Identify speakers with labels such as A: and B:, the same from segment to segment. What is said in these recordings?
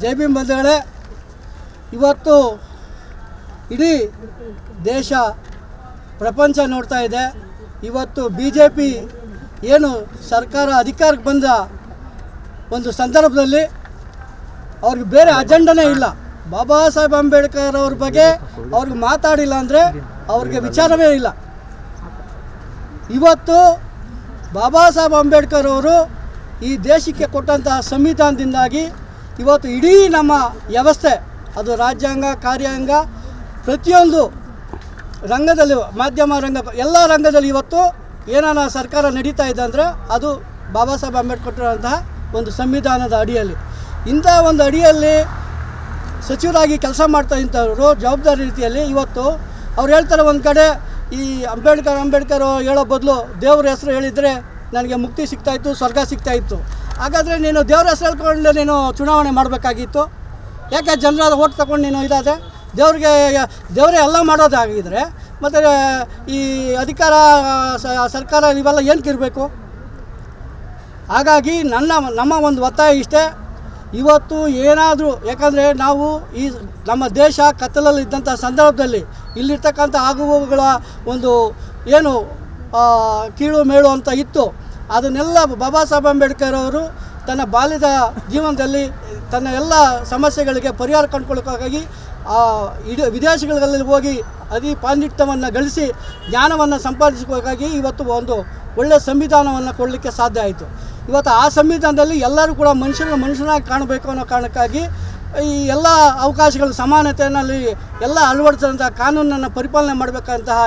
A: ಜೈ ಭೀಮ್ ಬಂಧುಗಳೇ, ಇವತ್ತು ಇಡೀ ದೇಶ, ಪ್ರಪಂಚ ನೋಡ್ತಾ ಇದೆ. ಇವತ್ತು ಬಿ ಜೆ ಪಿ ಏನು ಸರ್ಕಾರ ಅಧಿಕಾರಕ್ಕೆ ಬಂದ ಒಂದು ಸಂದರ್ಭದಲ್ಲಿ ಅವ್ರಿಗೆ ಬೇರೆ ಅಜೆಂಡನೇ ಇಲ್ಲ. ಬಾಬಾ ಸಾಹೇಬ್ ಅಂಬೇಡ್ಕರ್ ಅವ್ರ ಬಗ್ಗೆ ಅವ್ರಿಗೆ ಮಾತಾಡಿಲ್ಲ ಅಂದರೆ ಅವ್ರಿಗೆ ವಿಚಾರವೇ ಇಲ್ಲ. ಇವತ್ತು ಬಾಬಾ ಸಾಹೇಬ್ ಅಂಬೇಡ್ಕರ್ ಅವರು ಈ ದೇಶಕ್ಕೆ ಕೊಟ್ಟಂತಹ ಸಂವಿಧಾನದಿಂದಾಗಿ ಇವತ್ತು ಇಡೀ ನಮ್ಮ ವ್ಯವಸ್ಥೆ, ಅದು ರಾಜ್ಯಾಂಗ, ಕಾರ್ಯಾಂಗ, ಪ್ರತಿಯೊಂದು ರಂಗದಲ್ಲಿ, ಮಾಧ್ಯಮ ರಂಗ, ಎಲ್ಲ ರಂಗದಲ್ಲಿ ಇವತ್ತು ಏನಾನ ಸರ್ಕಾರ ನಡೀತಾ ಇದೆ ಅಂದರೆ ಅದು ಬಾಬಾ ಸಾಹೇಬ್ ಅಂಬೇಡ್ಕರ್ ಒಂದು ಸಂವಿಧಾನದ ಅಡಿಯಲ್ಲಿ. ಇಂಥ ಒಂದು ಅಡಿಯಲ್ಲಿ ಸಚಿವರಾಗಿ ಕೆಲಸ ಮಾಡ್ತಾ ಇಂಥವ್ರು ಜವಾಬ್ದಾರಿ ರೀತಿಯಲ್ಲಿ ಇವತ್ತು ಅವ್ರು ಹೇಳ್ತಾರೆ ಒಂದು ಕಡೆ ಈ ಅಂಬೇಡ್ಕರ್ ಅಂಬೇಡ್ಕರ್ ಹೇಳೋ ಬದಲು ದೇವ್ರ ಹೆಸರು ಹೇಳಿದರೆ ನನಗೆ ಮುಕ್ತಿ ಸಿಗ್ತಾಯಿತ್ತು ಸ್ವರ್ಗ ಸಿಗ್ತಾಯಿತ್ತು ಹಾಗಾದರೆ ನೀನು ದೇವರ ಹೆಸರು ನೀನು ಚುನಾವಣೆ ಮಾಡಬೇಕಾಗಿತ್ತು. ಯಾಕೆ ಜನರ ಓಟ್ ತಗೊಂಡು ನೀನು ಇದಾದೆ? ದೇವ್ರಿಗೆ, ದೇವರೇ ಎಲ್ಲ ಮಾಡೋದಾಗಿದ್ದರೆ ಮತ್ತು, ಈ ಅಧಿಕಾರ ಸರ್ಕಾರ ಇವೆಲ್ಲ ಏನಕ್ಕಿರಬೇಕು ಹಾಗಾಗಿ ನನ್ನ, ನಮ್ಮ ಒಂದು ಒತ್ತಾಯ ಇಷ್ಟೇ. ಇವತ್ತು ಏನಾದರೂ, ಯಾಕಂದರೆ ನಾವು ಈ ನಮ್ಮ ದೇಶ ಕತ್ತಲಲ್ಲಿದ್ದಂಥ ಸಂದರ್ಭದಲ್ಲಿ ಇಲ್ಲಿರ್ತಕ್ಕಂಥ ಆಗುವಗಳ ಒಂದು ಏನು ಕೀಳು ಮೇಳು ಅಂತ ಇತ್ತು. ಅದನ್ನೆಲ್ಲ ಬಾಬಾ ಸಾಹೇಬ್ ಅಂಬೇಡ್ಕರ್ ಅವರು ತನ್ನ ಬಾಲ್ಯದ ಜೀವನದಲ್ಲಿ ತನ್ನ ಎಲ್ಲ ಸಮಸ್ಯೆಗಳಿಗೆ ಪರಿಹಾರ ಕಂಡುಕೊಳ್ಳೋಕ್ಕಾಗಿ ಇಡೀ ವಿದೇಶಗಳಲ್ಲಿ ಹೋಗಿ ಅತಿ ಪಾಂಡಿತ್ಯವನ್ನು ಗಳಿಸಿ ಜ್ಞಾನವನ್ನು ಸಂಪಾದಿಸಬೇಕಾಗಿ ಇವತ್ತು ಒಂದು ಒಳ್ಳೆಯ ಸಂವಿಧಾನವನ್ನು ಕೊಡಲಿಕ್ಕೆ ಸಾಧ್ಯ ಆಯಿತು. ಇವತ್ತು ಆ ಸಂವಿಧಾನದಲ್ಲಿ ಎಲ್ಲರೂ ಕೂಡ ಮನುಷ್ಯನ ಮನುಷ್ಯನಾಗಿ ಕಾಣಬೇಕು ಅನ್ನೋ ಕಾರಣಕ್ಕಾಗಿ ಈ ಎಲ್ಲ ಅವಕಾಶಗಳು ಸಮಾನತೆಯಲ್ಲಿ ಎಲ್ಲ ಅಳವಡಿಸಿದಂಥ ಕಾನೂನನ್ನು ಪರಿಪಾಲನೆ ಮಾಡಬೇಕಂತಹ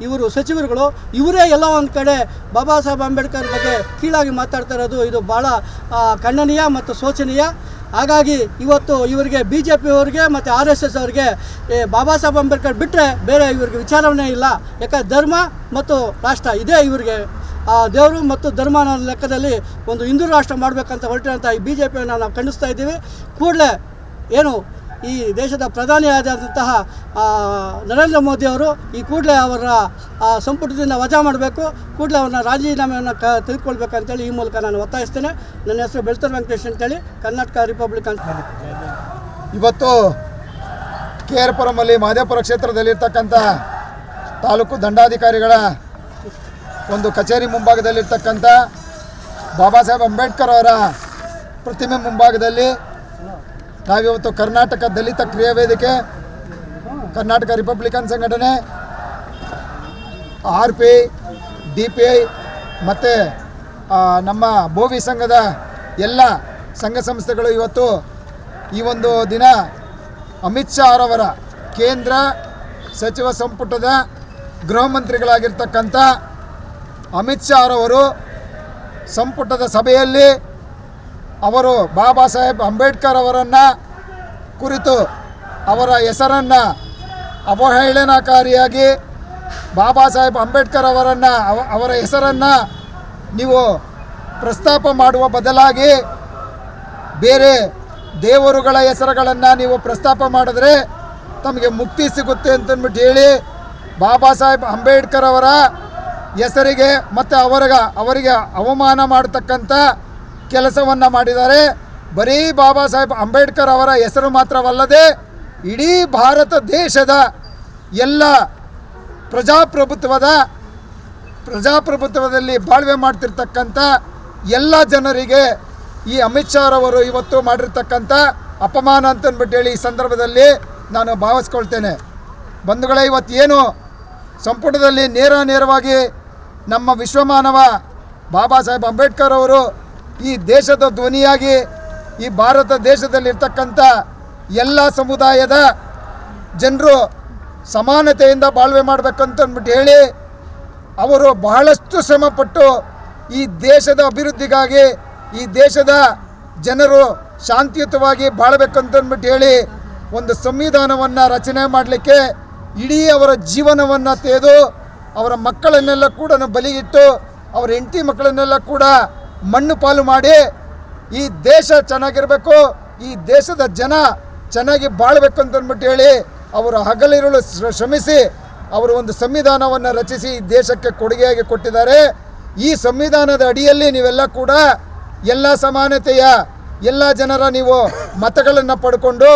A: ಇವರು ಸಚಿವರುಗಳು, ಇವರೇ ಎಲ್ಲ ಒಂದು ಕಡೆ ಬಾಬಾ ಸಾಹೇಬ್ ಅಂಬೇಡ್ಕರ್ ಬಗ್ಗೆ ಕೀಳಾಗಿ ಮಾತಾಡ್ತಾ ಇರೋದು ಇದು ಭಾಳ ಖಂಡನೀಯ ಮತ್ತು ಶೋಚನೀಯ. ಹಾಗಾಗಿ ಇವತ್ತು ಇವರಿಗೆ ಬಿ ಜೆ ಪಿಯವರಿಗೆ ಮತ್ತು ಆರ್ ಎಸ್ ಎಸ್ ಅವರಿಗೆ ಬಾಬಾ ಸಾಹೇಬ್ ಅಂಬೇಡ್ಕರ್ ಬಿಟ್ಟರೆ ಬೇರೆ ಇವರಿಗೆ ವಿಚಾರವೇ ಇಲ್ಲ. ಯಾಕಂದ್ರೆ ಧರ್ಮ ಮತ್ತು ರಾಷ್ಟ್ರ ಇದೇ ಇವರಿಗೆ. ಆ, ದೇವರು ಮತ್ತು ಧರ್ಮ ಲೆಕ್ಕದಲ್ಲಿ ಒಂದು ಹಿಂದೂ ರಾಷ್ಟ್ರ ಮಾಡಬೇಕಂತ ಹೊರಟಿರೋಂಥ ಈ ಬಿ ಜೆ ಪಿಯನ್ನು ನಾವು ಖಂಡಿಸ್ತಾ ಇದ್ದೀವಿ. ಕೂಡಲೇ ಏನು ಈ ದೇಶದ ಪ್ರಧಾನಿ ಆ, ನರೇಂದ್ರ ಮೋದಿಯವರು ಈ ಕೂಡಲೇ ಅವರ ಸಂಪುಟದಿಂದ ವಜಾ ಮಾಡಬೇಕು ಕೂಡಲೇ ಅವ್ರನ್ನ ರಾಜೀನಾಮೆಯನ್ನು ಕ ತಿಳ್ಕೊಳ್ಬೇಕಂತೇಳಿ ಈ ಮೂಲಕ ನಾನು ಒತ್ತಾಯಿಸ್ತೇನೆ. ನನ್ನ ಹೆಸರು ಬೆಳ್ತರ್ ವೆಂಕಟೇಶ್ ಅಂತೇಳಿ ಕರ್ನಾಟಕ ರಿಪಬ್ಲಿಕ್ ಅಂತ.
B: ಇವತ್ತು ಕೆ ಆರ್ ಪುರಮಲ್ಲಿ ಮಾದೇಪುರ ಕ್ಷೇತ್ರದಲ್ಲಿರ್ತಕ್ಕಂಥ ತಾಲೂಕು ದಂಡಾಧಿಕಾರಿಗಳ ಒಂದು ಕಚೇರಿ ಮುಂಭಾಗದಲ್ಲಿರ್ತಕ್ಕಂಥ ಬಾಬಾ ಸಾಹೇಬ್ ಅಂಬೇಡ್ಕರ್ ಅವರ ಪ್ರತಿಮೆ ಮುಂಭಾಗದಲ್ಲಿ ನಾವಿವತ್ತು ಕರ್ನಾಟಕ ದಲಿತ ಕ್ರಿಯಾ ವೇದಿಕೆ, ಕರ್ನಾಟಕ ರಿಪಬ್ಲಿಕನ್ ಸಂಘಟನೆ, R P D P I ಮತ್ತು ನಮ್ಮ ಭೋವಿ ಸಂಘದ ಎಲ್ಲ ಸಂಘ ಸಂಸ್ಥೆಗಳು ಇವತ್ತು ಈ ಒಂದು ದಿನ ಅಮಿತ್ ಶಾ ಅವರವರ ಕೇಂದ್ರ ಸಚಿವ ಸಂಪುಟದ ಗೃಹ ಮಂತ್ರಿಗಳಾಗಿರ್ತಕ್ಕಂಥ ಅಮಿತ್ ಶಾ ಅವರವರು ಸಂಪುಟದ ಸಭೆಯಲ್ಲಿ ಅವರು ಬಾಬಾ ಸಾಹೇಬ್ ಅಂಬೇಡ್ಕರ್ ಅವರನ್ನು ಕುರಿತು ಅವರ ಹೆಸರನ್ನು ಅವಹೇಳನಕಾರಿಯಾಗಿ ಬಾಬಾ ಸಾಹೇಬ್ ಅಂಬೇಡ್ಕರ್ ಅವರನ್ನು ಅವ- ಅವರ ಹೆಸರನ್ನು ನೀವು ಪ್ರಸ್ತಾಪ ಮಾಡುವ ಬದಲಾಗಿ ಬೇರೆ ದೇವರುಗಳ ಹೆಸರುಗಳನ್ನು ನೀವು ಪ್ರಸ್ತಾಪ ಮಾಡಿದ್ರೆ ತಮಗೆ ಮುಕ್ತಿ ಸಿಗುತ್ತೆ ಅಂತಂದ್ಬಿಟ್ಟು ಹೇಳಿ ಬಾಬಾ ಸಾಹೇಬ್ ಅಂಬೇಡ್ಕರ್ ಅವರ ಹೆಸರಿಗೆ ಮತ್ತು ಅವರಿಗ, ಅವರಿಗೆ ಅವಮಾನ ಮಾಡತಕ್ಕಂಥ ಕೆಲಸವನ್ನು ಮಾಡಿದ್ದಾರೆ. ಬರೀ ಬಾಬಾ ಸಾಹೇಬ್ ಅಂಬೇಡ್ಕರ್ ಅವರ ಹೆಸರು ಮಾತ್ರವಲ್ಲದೆ ಇಡೀ ಭಾರತ ದೇಶದ ಎಲ್ಲ ಪ್ರಜಾಪ್ರಭುತ್ವದ ಪ್ರಜಾಪ್ರಭುತ್ವದಲ್ಲಿ ಬಾಳ್ವೆ ಮಾಡ್ತಿರ್ತಕ್ಕಂಥ ಎಲ್ಲ ಜನರಿಗೆ ಈ ಅಮಿತ್ ಶಾ ರವರು ಇವತ್ತು ಮಾಡಿರ್ತಕ್ಕಂಥ ಅಪಮಾನ ಅಂತಂದ್ಬಿಟ್ಟು ಹೇಳಿ ಈ ಸಂದರ್ಭದಲ್ಲಿ ನಾನು ಭಾವಿಸ್ಕೊಳ್ತೇನೆ. ಬಂಧುಗಳೇ ಇವತ್ತು ಏನು ಸಂಪುಟದಲ್ಲಿ ನೇರ ನೇರವಾಗಿ ನಮ್ಮ ವಿಶ್ವಮಾನವ ಬಾಬಾ ಸಾಹೇಬ್ ಅಂಬೇಡ್ಕರ್ ಅವರು ಈ ದೇಶದ ಧ್ವನಿಯಾಗಿ ಈ ಭಾರತ ದೇಶದಲ್ಲಿರ್ತಕ್ಕಂಥ ಎಲ್ಲ ಸಮುದಾಯದ ಜನರು ಸಮಾನತೆಯಿಂದ ಬಾಳ್ವೆ ಮಾಡಬೇಕಂತ ಅಂದ್ಬಿಟ್ಟು ಹೇಳಿ ಅವರು ಬಹಳಷ್ಟು ಶ್ರಮಪಟ್ಟು ಈ ದೇಶದ ಅಭಿವೃದ್ಧಿಗಾಗಿ, ಈ ದೇಶದ ಜನರು ಶಾಂತಿಯುತವಾಗಿ ಬಾಳಬೇಕಂತಂದ್ಬಿಟ್ಟು ಹೇಳಿ ಒಂದು ಸಂವಿಧಾನವನ್ನು ರಚನೆ ಮಾಡಲಿಕ್ಕೆ ಇಡೀ ಅವರ ಜೀವನವನ್ನು ತೆಗೆದು ಅವರ ಮಕ್ಕಳನ್ನೆಲ್ಲ ಕೂಡ ಬಲಿಗಿಟ್ಟು, ಅವರ ಹೆಂಡತಿ ಮಕ್ಕಳನ್ನೆಲ್ಲ ಕೂಡ ಮಣ್ಣು ಪಾಲು ಮಾಡಿ ಈ ದೇಶ ಚೆನ್ನಾಗಿರಬೇಕು, ಈ ದೇಶದ ಜನ ಚೆನ್ನಾಗಿ ಬಾಳಬೇಕು ಅಂತಂದ್ಬಿಟ್ಟು ಹೇಳಿ ಅವರು ಹಗಲಿರುಳು ಶ್ರ- ಶ್ರಮಿಸಿ ಅವರು ಒಂದು ಸಂವಿಧಾನವನ್ನು ರಚಿಸಿ ಈ ದೇಶಕ್ಕೆ ಕೊಡುಗೆಯಾಗಿ ಕೊಟ್ಟಿದ್ದಾರೆ. ಈ ಸಂವಿಧಾನದ ಅಡಿಯಲ್ಲಿ ನೀವೆಲ್ಲ ಕೂಡ ಎಲ್ಲ ಸಮಾನತೆಯ, ಎಲ್ಲ ಜನರ ನೀವು ಮತಗಳನ್ನು ಪಡ್ಕೊಂಡು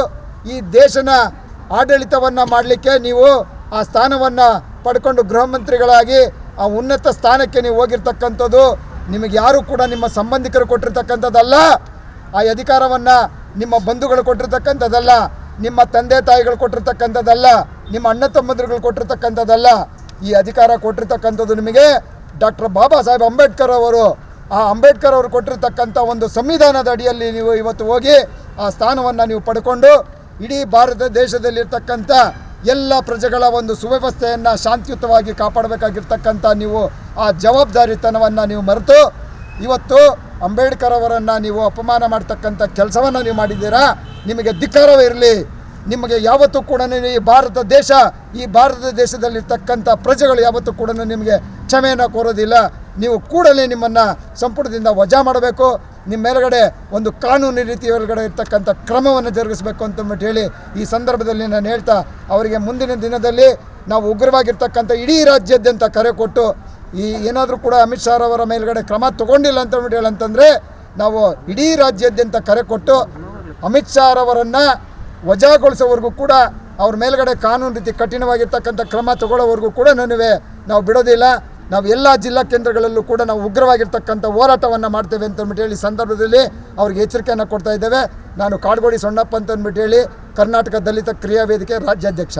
B: ಈ ದೇಶನ ಆಡಳಿತವನ್ನು ಮಾಡಲಿಕ್ಕೆ ನೀವು ಆ ಸ್ಥಾನವನ್ನು ಪಡ್ಕೊಂಡು ಗೃಹ ಮಂತ್ರಿಗಳಾಗಿ ಆ ಉನ್ನತ ಸ್ಥಾನಕ್ಕೆ ನೀವು ಹೋಗಿರ್ತಕ್ಕಂಥದ್ದು ನಿಮಗೆ ಯಾರು ಕೂಡ ನಿಮ್ಮ ಸಂಬಂಧಿಕರು ಕೊಟ್ಟಿರ್ತಕ್ಕಂಥದ್ದಲ್ಲ, ಆ ಅಧಿಕಾರವನ್ನು ನಿಮ್ಮ ಬಂಧುಗಳು ಕೊಟ್ಟಿರ್ತಕ್ಕಂಥದ್ದಲ್ಲ, ನಿಮ್ಮ ತಂದೆ ತಾಯಿಗಳು ಕೊಟ್ಟಿರ್ತಕ್ಕಂಥದ್ದಲ್ಲ, ನಿಮ್ಮ ಅಣ್ಣ ತಮ್ಮಂದಿರುಗಳು ಕೊಟ್ಟಿರ್ತಕ್ಕಂಥದ್ದಲ್ಲ, ಈ ಅಧಿಕಾರ ಕೊಟ್ಟಿರ್ತಕ್ಕಂಥದ್ದು ನಿಮಗೆ ಡಾಕ್ಟರ್ ಬಾಬಾ ಸಾಹೇಬ್ ಅಂಬೇಡ್ಕರ್ ಅವರು, ಆ ಅಂಬೇಡ್ಕರ್ ಅವರು ಕೊಟ್ಟಿರ್ತಕ್ಕಂಥ ಒಂದು ಸಂವಿಧಾನದ ಅಡಿಯಲ್ಲಿ ನೀವು ಇವತ್ತು ಹೋಗಿ ಆ ಸ್ಥಾನವನ್ನು ನೀವು ಪಡ್ಕೊಂಡು ಇಡೀ ಭಾರತ ದೇಶದಲ್ಲಿರ್ತಕ್ಕಂಥ ಎಲ್ಲ ಪ್ರಜೆಗಳ ಒಂದು ಸುವ್ಯವಸ್ಥೆಯನ್ನು ಶಾಂತಿಯುತವಾಗಿ ಕಾಪಾಡಬೇಕಾಗಿರ್ತಕ್ಕಂಥ ನೀವು ಆ ಜವಾಬ್ದಾರಿತನವನ್ನು ನೀವು ಮರೆತು ಇವತ್ತು ಅಂಬೇಡ್ಕರ್ ಅವರನ್ನು ನೀವು ಅಪಮಾನ ಮಾಡ್ತಕ್ಕಂಥ ಕೆಲಸವನ್ನು ನೀವು ಮಾಡಿದ್ದೀರಾ? ನಿಮಗೆ ಧಿಕ್ಕಾರವೇ ಇರಲಿ. ನಿಮಗೆ ಯಾವತ್ತೂ ಕೂಡ ಈ ಭಾರತ ದೇಶ, ಈ ಭಾರತ ದೇಶದಲ್ಲಿರ್ತಕ್ಕಂಥ ಪ್ರಜೆಗಳು ಯಾವತ್ತೂ ಕೂಡ ನಿಮಗೆ ಕ್ಷಮೆಯನ್ನು ಕೋರೋದಿಲ್ಲ. ನೀವು ಕೂಡಲೇ ನಿಮ್ಮನ್ನು ಸಂಪುಟದಿಂದ ವಜಾ ಮಾಡಬೇಕು. ನಿಮ್ಮ ಮೇಲುಗಡೆ ಒಂದು ಕಾನೂನು ರೀತಿ ಒಳಗಡೆ ಇರ್ತಕ್ಕಂಥ ಕ್ರಮವನ್ನು ಜರುಗಿಸಬೇಕು ಅಂತಂದ್ಬಿಟ್ಟು ಹೇಳಿ ಈ ಸಂದರ್ಭದಲ್ಲಿ ನಾನು ಹೇಳ್ತಾ, ಅವರಿಗೆ ಮುಂದಿನ ದಿನದಲ್ಲಿ ನಾವು ಉಗ್ರವಾಗಿರ್ತಕ್ಕಂಥ ಇಡೀ ರಾಜ್ಯಾದ್ಯಂತ ಕರೆ ಕೊಟ್ಟು ಈ ಏನಾದರೂ ಕೂಡ ಅಮಿತ್ ಶಾ ಅವರ ಮೇಲ್ಗಡೆ ಕ್ರಮ ತಗೊಂಡಿಲ್ಲ ಅಂತಂದ್ಬಿಟ್ಟು ಹೇಳಂತಂದರೆ ನಾವು ಇಡೀ ರಾಜ್ಯಾದ್ಯಂತ ಕರೆ ಕೊಟ್ಟು ಅಮಿತ್ ಶಾ ಅವರನ್ನು ವಜಾಗೊಳಿಸೋವರೆಗೂ ಕೂಡ ಅವ್ರ ಮೇಲ್ಗಡೆ ಕಾನೂನು ರೀತಿ ಕಠಿಣವಾಗಿರ್ತಕ್ಕಂಥ ಕ್ರಮ ತಗೊಳ್ಳೋವರೆಗೂ ಕೂಡ ನನ್ನುವೆ ನಾವು ಬಿಡೋದಿಲ್ಲ ನಾವು ಎಲ್ಲ ಜಿಲ್ಲಾ ಕೇಂದ್ರಗಳಲ್ಲೂ ಕೂಡ ನಾವು ಉಗ್ರವಾಗಿರ್ತಕ್ಕಂಥ ಹೋರಾಟವನ್ನು ಮಾಡ್ತೇವೆ ಅಂತಂದ್ಬಿಟ್ಟು ಹೇಳಿ ಸಂದರ್ಭದಲ್ಲಿ ಅವ್ರಿಗೆ ಎಚ್ಚರಿಕೆಯನ್ನು ಕೊಡ್ತಾ ಇದ್ದೇವೆ. ನಾನು ಕಾಡ್ಗೋಡಿ ಸೊಣ್ಣಪ್ಪ ಅಂತಂದ್ಬಿಟ್ಟು ಹೇಳಿ ಕರ್ನಾಟಕ ದಲಿತ ಕ್ರಿಯಾ ವೇದಿಕೆ ರಾಜ್ಯಾಧ್ಯಕ್ಷ.